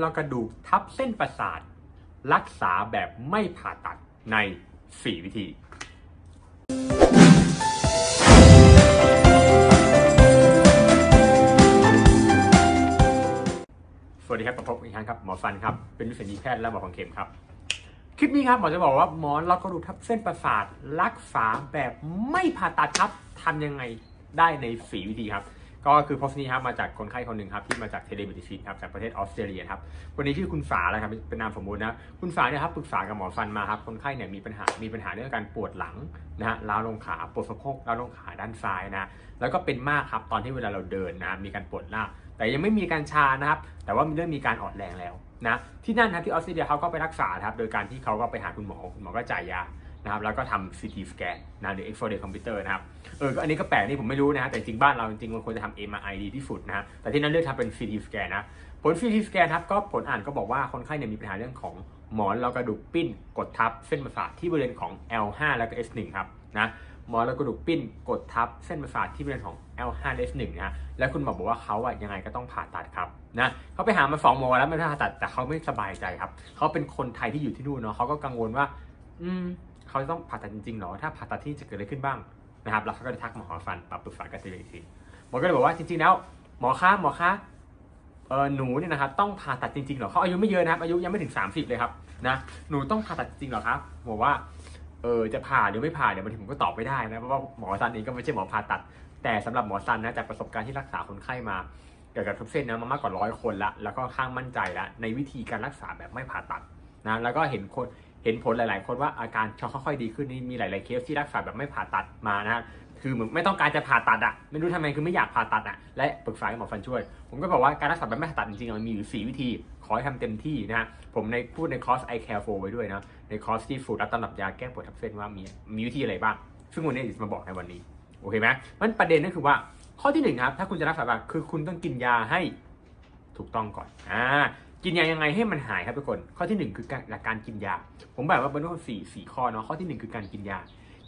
เรากระดูกทับเส้นประสาท รักษาแบบไม่ผ่าตัดใน 4 วิธีสวัสดีครับประพบอีกครั้งครับหมอฟันครับ เป็นวิสัญญีแพทย์และหมอของเข็มครับ คลิปนี้ครับหมอจะบอกว่าหมอเรากระดูกทับเส้นประสาท รักษาแบบไม่ผ่าตัดครับทำยังไงได้ใน 4 วิธีครับ ก็คือโพสต์นี้ครับมาจากคนไข้คนหนึ่งครับที่มาจากเทเลเมดิซินครับจากประเทศออสเตรเลียครับคนนี้ชื่อคุณฝาแล้วครับเป็นนามสมมุตินะคุณฝาเนี่ยครับปรึกษากับหมอฟันมาครับคนไข้เนี่ยมีปัญหามีปัญหาเรื่องการปวดหลังนะฮะล้าวลงขาปวดสะโพกล้าวลงขาด้านซ้ายนะแล้วก็เป็นมากครับตอนที่เวลาเราเดินนะมีการปวดหน้าแต่ยังไม่มีการชานะครับแต่ว่าเริ่มมีการอ่อนแรงแล้วนะที่นั่นนะที่ออสเตรเลียเขาก็ไปรักษาครับโดยการที่เขาก็ไปหาคุณหมอคุณหมอก็จ่ายยา นะครับแล้วก็ทำ CT สแกนนะหรือ X-ray คอมพิวเตอร์นะครับเออก็อันนี้ก็แปลกนี่ผมไม่รู้นะฮะแต่จริงบ้านเราจริงๆมันควรจะทำ MRI ดีที่สุดนะฮะแต่ที่นั่นเลือกทำเป็น CT สแกนนะผล CT สแกนครับก็ผลอ่านก็บอกว่าคนไข้เนี่ยมีปัญหาเรื่องของหมอนรองกระดูกปิ้นกดทับเส้นประสาทที่บริเวณของ L5 แล้วก็ S1 ครับนะหมอนรองกระดูกปิ้นกดทับเส้นประสาทที่บริเวณของ L5 S1 นะฮะแล้วคุณหมอบอกว่าเขาอะยังไงก็ต้องผ่าตัดครับนะเขาไปหามาสองหมอแล้วไม่ผ่าตัดแต่เขาไม่สบายใจครับเขาเป็นคนไทยที่อยู่ที่นู่นเนาะเขาก็กังวลว่า อืม เขาจะต้องผ่าตัดจริงๆเหรอ ถ้าผ่าตัดที่จะเกิดอะไรขึ้นบ้างนะครับแล้วเขาก็ได้ทักหมอฟันมาปรึกษากันทีทีหมอก็เลยบอกว่าจริงๆแล้ว หมอคะหมอคะเออหนูเนี่ยนะครับต้องผ่าตัดจริงๆเหรอเขาอายุไม่เยอะนะครับอายุยังไม่ถึง 30 เลยครับนะหนูต้องผ่าตัดจริงหรอครับบอกว่าเออจะผ่าหรือไม่ผ่าเดี๋ยวบางทีผมก็ตอบไม่ได้นะเพราะว่าหมอซันเองก็ไม่ใช่หมอผ่าตัด แต่สำหรับหมอซันนะจากประสบการณ์ที่รักษาคนไข้มาเกี่ยวกับทุกเส้นนะมามากกว่าร้อยคนละแล้วก็ข้างมั่นใจล้วในวิธีการรักษาแบบไม่ผ่าตัดนะแล้วก็เห็นคน เห็นผลหลาย ๆ คนว่าอาการชอค่อยๆดีขึ้นนี่มีหลาย ๆ เคสที่รักษาแบบไม่ผ่าตัดมานะคือเหมือนไม่ต้องการจะผ่าตัดอะไม่รู้ทำไมคือไม่อยากผ่าตัดอะและปรึกษาหมอฟันช่วย ผมก็บอกว่าการรักษาแบบไม่ผ่าตัดจริงๆมันมีอยู่ 4 วิธี ขอให้ทำเต็มที่นะผมในพูดในคอร์ส I Care for ไว้ด้วยนะในคอร์สที่ฟูดรับตำรับยาแก้ปวดทับเส้นว่ามีมีวิธีอะไรบ้าง ซึ่งวันนี้จะมาบอกในวันนี้โอเคไหมมันประเด็นก็คือว่าข้อที่หนึ่งครับถ้าคุณจะรักษาแบบคือคุณต้องกินยาให้ถูกต้องก่อนอ่า กินยายังไงให้มันหายครับทุกคน ข้อที่หนึ่งคือการหลักการกินยา ผมแบบว่าเป็นทั้งสี่สี่ข้อเนาะข้อที่หนึ่งคือการกินยา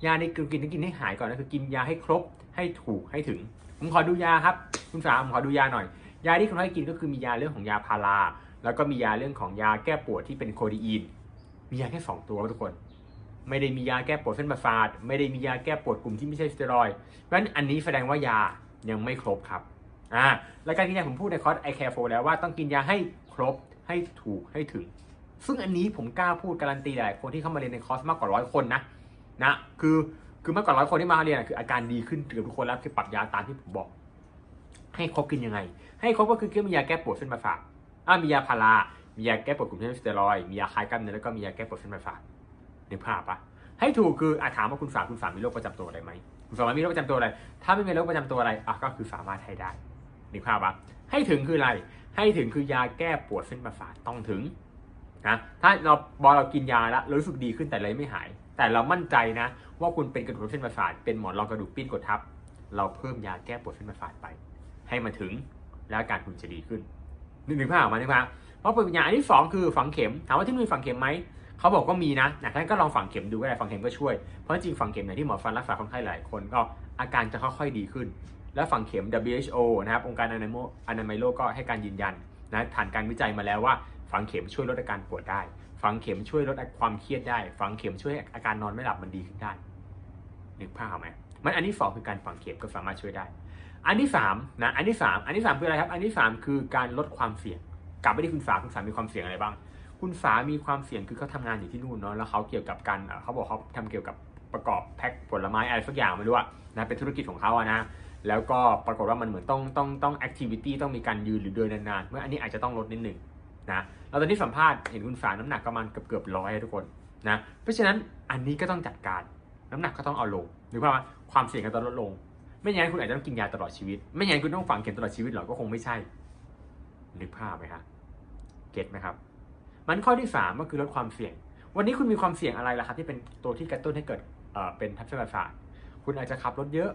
ยาในคือกินต้องกินให้หายก่อนนะคือกินยาให้ครบให้ถูกให้ถึง ผมขอดูยาครับ คุณสาวผมขอดูยาหน่อย ยาที่คนไข้กินก็คือมียาเรื่องของยาพาราแล้วก็มียาเรื่องของยาแก้ปวดที่เป็นโคดีอีน มียาแค่สองตัวครับทุกคน ไม่ได้มียาแก้ปวดเส้นประสาทไม่ได้มียาแก้ปวดกลุ่มที่ไม่ใช่สเตียรอยด์เพราะฉะนั้นอันนี้แสดงว่ายายังไม่ครบครับอ่าแล้วการกินยาผมพูดในคอร์ส I Care for แล้วว่าต้องกินยาให้ ครบให้ถูกให้ถึง ซึ่งอันนี้ผมกล้าพูดการันตีหลายคนที่เข้ามาเรียนในคอร์สมากกว่าร้อยคนนะนะคือคือมากกว่าร้อยคนที่มาเรียนอะคืออาการดีขึ้นเกือบทุกคนแล้วคือปรับยาตามที่ผมบอก ให้ครบกินยังไง ให้ครบก็คือกินมียาแก้ปวดเส้นประสาทอ่ามียาพารามียาแก้ปวดกลุ่มที่ไม่ใช่สเตียรอยมียาคลายกล้ามเนื้อแล้วก็มียาแก้ปวดเส้นประสาทนึกภาพปะให้ถูกคืออาถามว่าคุณฝาคุณฝามีโรคประจำตัวอะไรไหมคุณฝามีโรคประจำตัวอะไร ถ้าไม่มีโรคประจำตัวอะไรอะก็คือสามารถให้ได้นึกภาพปะให้ถึงคืออะไร ให้ถึงคือยาแก้ปวดเส้นประสาทต้องถึงนะถ้าเราบอเรากินยาแล้วรู้สึกดีขึ้นแต่เลยไม่หาย แต่เรามั่นใจนะ ว่าคุณเป็นกระดูกเส้นประสาทเป็นหมอนรองกระดูกปิ้นกดทับ เราเพิ่มยาแก้ปวดเส้นประสาทไป ให้มันถึงแล้วอาการคุณจะดีขึ้นนึกถึงภาพออกมานึกภาพเพราะเป็นยาอันที่สองคือฝังเข็มถามว่าที่นู่นมีฝังเข็มไหมเขาบอกว่ามีนะนะท่านก็ลองฝังเข็มดูก็ได้ฝังเข็มก็ช่วยเพราะจริงฝังเข็มเนี่ยที่หมอฟันรักษาคนไข้หลายคนก็อาการจะค่อยๆดีขึ้น แล้วฝังเข็ม WHO นะครับองค์การอนามัยอนามัยโลกก็ให้การยืนยันนะผ่านการวิจัยมาแล้วว่าฝังเข็มช่วยลดอาการปวดได้ ฝังเข็มช่วยลดความเครียดได้ ฝังเข็มช่วยอาการนอนไม่หลับมันดีขึ้นได้นึกภาพไหมมันอันที่สองคือการฝังเข็มก็สามารถช่วยได้ อันที่สามนะอันที่สามอันที่สามคืออะไรครับ อันที่สามคือการลดความเสี่ยง กลับไปที่คุณสาคุณสามีความเสี่ยงอะไรบ้าง คุณสามีความเสี่ยงคือเขาทำงานอยู่ที่นู่นเนาะแล้วเขาเกี่ยวกับการเอ่อเขาบอกเขาทำเกี่ยวกับประกอบแพ็คผลไม้อะไรสักอย่างไม่รู้อะนะเป็นธุรกิจของเขาอะนะ แล้วก็ปรากฏว่ามันเหมือนต้องต้องต้องแอคทิวิตี้ต้องมีการยืนหรือเดินนานๆเมื่ออันนี้อาจจะต้องลดนิดหนึ่งนะแล้วตอนที่สัมภาษณ์เห็นคุณสาน้ำหนักประมาณเกือบเกือบร้อยทุกคนนะเพราะฉะนั้นอันนี้ก็ต้องจัดการน้ำหนักก็ต้องเอาลงหรือว่าความเสี่ยงก็ต้องลดลง ไม่อย่างนั้นคุณอาจจะต้องกินยาตลอดชีวิต ไม่อย่างนั้นคุณต้องฝังเข็มตลอดชีวิตหรอก็คงไม่ใช่นึกภาพไหมครับเก็ตไหมครับ มันข้อที่สามก็คือลดความเสี่ยง วันนี้คุณมีความเสี่ยงอะไรล่ะครับที่เป็นตัวที่กระตุ้นให้เกิดเอ่อเป็นทับเส้นประสาทคุณอาจจะขับรถเยอะ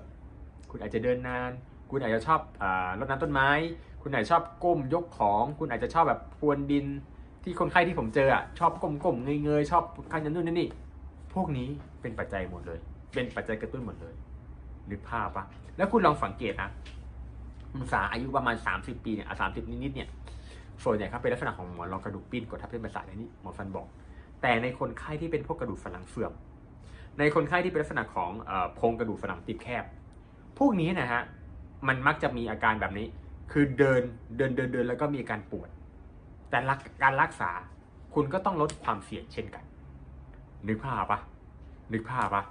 คุณอาจจะเดินนาน คุณอาจจะชอบอรดน้ำต้นไม้ คุณอาจจะชอบก้มยกของ คุณอาจจะชอบแบบพรวนดินที่คนไข้ที่ผมเจออะชอบก้มๆเงยๆชอบขันยันนู่นนั่นนี่พวกนี้เป็นปัจจัยหมดเลย เป็นปัจจัยกระตุ้นหมดเลยนึกภาพปะแล้วคุณลองสังเกตนะคุณสาอายุประมาณ 30 ปีเนี่ยสามสิบนิดๆเนี่ยส่วนใหญ่ครับเป็นลักษณะของหมอนรองกระดูกปิ้นกดทับเส้นประสาทอันนี้หมอฟันบอก แต่ในคนไข้ที่เป็นพวกกระดูกสันหลังเสื่อม ในคนไข้ที่เป็นลักษณะของโพรงกระดูกสันหลังติดแคบ พวกนี้นะฮะมันมักจะมีอาการแบบนี้ คือเดินเดินเดินเดินแล้วก็มีอาการปวด แต่การรักษาคุณก็ต้องลดความเสี่ยงเช่นกัน นึกภาพปะนึกภาพปะ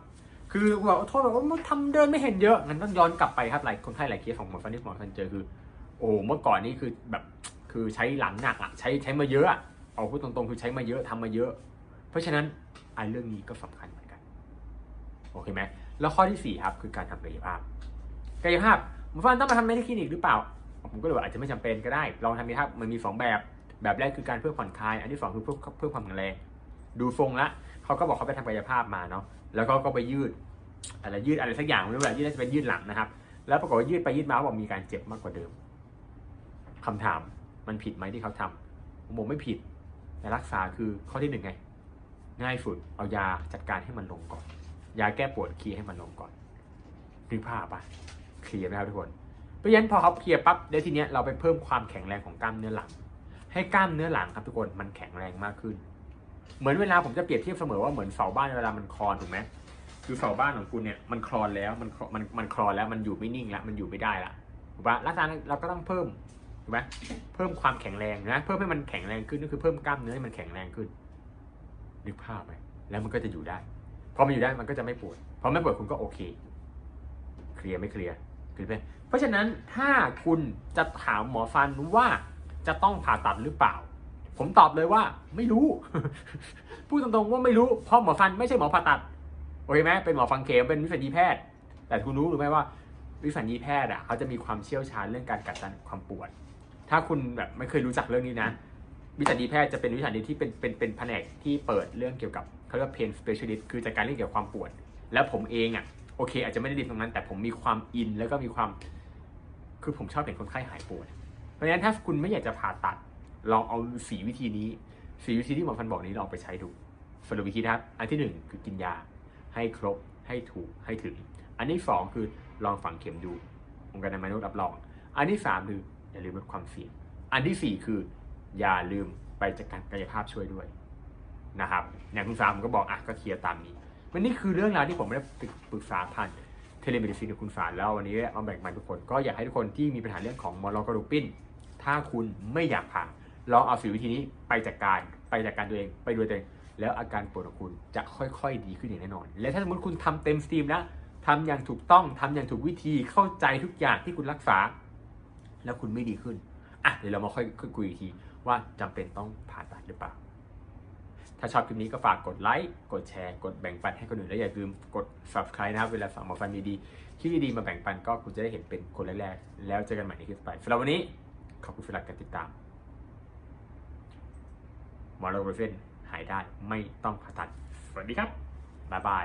คือบอกโทษแบอกว่ามันทำเดินไม่เห็นเยอะงั้นต้องย้อนกลับไปครับหลายคนไข้หลายเคสของหมอฟันที่หมอฟันเจอคือ โอ้เมื่อก่อนนี่คือแบบคือใช้หลังหนักอะใช้ใช้มาเยอะอะเอาพูดตรงๆคือใช้มาเยอะทำมาเยอะ เพราะฉะนั้นไอ้เรื่องนี้ก็สำคัญเหมือนกัน โอเคไหมแล้วข้อที่สี่ครับคือการทำกายภาพ กายภาพหมอฟันต้องมาทำในที่คลินิกหรือเปล่า ผมก็เลยว่าอาจจะไม่จำเป็นก็ได้ ลองทำกายภาพมันมีสองแบบ แบบแรกคือการเพื่อผ่อนคลาย อันที่สองคือเพื่อเพื่อความแข็งแรง ดูทรงละเขาก็บอกเขาไปทำกายภาพมาเนาะ แล้วก็ก็ไปยืดอะไรยืดอะไรสักอย่างไม่รู้แหละยืดน่าจะเป็นยืดหลังนะครับ แล้วปรากฏว่ายืดไปยืดมาเขาบอกมีการเจ็บมากกว่าเดิมคำถามมันผิดไหมที่เขาทำผมบอกไม่ผิด แต่รักษาคือข้อที่หนึ่งไง ง่ายสุด เอายาจัดการให้มันลงก่อน ยาแก้ปวดเคลียให้มันลงก่อนนึกภาพปะ เคลียร์ไหมครับทุกคน เพราะฉะนั้นพอเขาเคลียร์ปั๊บเดี๋ยวทีเนี้ยเราไปเพิ่มความแข็งแรงของกล้ามเนื้อหลัง ให้กล้ามเนื้อหลังครับทุกคนมันแข็งแรงมากขึ้น เหมือนเวลาผมจะเปรียบเทียบเสมอว่าเหมือนเสาบ้านเวลามันคลอนถูกไหมคือเสาบ้านของคุณเนี่ยมันคลอนแล้วมันมันมันคลอนแล้วมันอยู่ไม่นิ่งแล้วมันอยู่ไม่ได้ละถูกปะลักษณะเราก็ต้องเพิ่มถูกไหมเพิ่มความแข็งแรงนะ เพิ่มให้มันแข็งแรงขึ้นก็คือเพิ่มกล้ามเนื้อให้มันแข็งแรงขึ้นนึกภาพไหมแล้วมันก็จะอยู่ได้พอมันอยู่ได้มันก็จะไม่ปวดพอไม่ปวดคุณก็โอเค เคลียร์ไม่เคลียร์ เคลียร์ไหมเพราะฉะนั้นถ้าคุณจะถามหมอฟันว่าจะต้องผ่าตัดหรือเปล่า ผมตอบเลยว่าไม่รู้ พูดตรงๆว่าไม่รู้ เพราะหมอฟันไม่ใช่หมอผ่าตัด โอเคไหมเป็นหมอฟังเข็มเป็นวิสัญญีแพทย์ แต่คุณรู้หรือไม่ว่าวิสัญญีแพทย์อะเขาจะมีความเชี่ยวชาญเรื่องการกัดกันความปวด ถ้าคุณแบบไม่เคยรู้จักเรื่องนี้นะ วิสัญญีแพทย์จะเป็นวิสัญญีที่เป็นเป็นเป็นแผนกที่เปิดเรื่องเกี่ยวกับเขาเรียกว่า pain specialist คือจัดการเรื่องเกี่ยวกับความปวด แล้วผมเองอะ โอเค อาจจะไม่ได้ดีตรงนั้น แต่ผมมีความอินแล้วก็มีความ คือผมชอบเห็นคนไข้หายปวดเพราะฉะนั้นถ้าคุณไม่อยากจะผ่าตัด ลองเอาสีวิธีนี้สีวิธีที่หมอฟันบอกนี้ลองไปใช้ดูสรุปวิธีนะครับ อันที่หนึ่งคือกินยา ให้ครบให้ถูกให้ถึง อันที่สองคือลองฝังเข็มดูองค์การอนามัยโลกรับรอง อันที่สามคืออย่าลืมลดความเสี่ยง อันที่สี่คือ อย่าลืมไปจัดการกายภาพช่วยด้วยนะครับอย่างคุณสามผมก็บอกอะก็เคลียร์ตามนี้ วันนี้คือเรื่องราวที่ผมได้ปรึกษาผ่านเทเลเมดิซินกับคุณสารแล้ววันนี้มาแบ่งปันทุกคนก็อยากให้ทุกคนที่มีปัญหาเรื่องของมอลกระดูกปิ้นถ้าคุณไม่อยากผ่าลองเอาสีวิธีนี้ไปจัดการไปจัดการตัวเองไปดูตัวเองแล้วอาการปวดของคุณจะค่อยๆ ดีขึ้นอย่างแน่นอน และถ้าสมมติคุณทำเต็มสตรีมแล้วทำอย่างถูกต้องทำอย่างถูกวิธีเข้าใจทุกอย่างที่คุณรักษา แล้วคุณไม่ดีขึ้นอะเดี๋ยวเรามาค่อยคุยอีกทีว่าจำเป็นต้องผ่าตัดหรือเปล่า ถ้าชอบคลิปนี้ก็ฝากกดไลค์ กดแชร์ กดแบ่งปันให้คนอื่น และอย่าลืมกด subscribe นะครับ เวลาสั่งหมอฟันดีๆ คลิปดีๆ มาแบ่งปันก็คุณจะได้เห็นเป็นคนแรกๆ แล้วเจอกันใหม่ในคลิปต่อไปสำหรับวันนี้ ขอบคุณสำหรับการติดตามหมอโรเบรเฟนหายได้ไม่ต้องผ่าตัด สวัสดีครับ บ๊ายบาย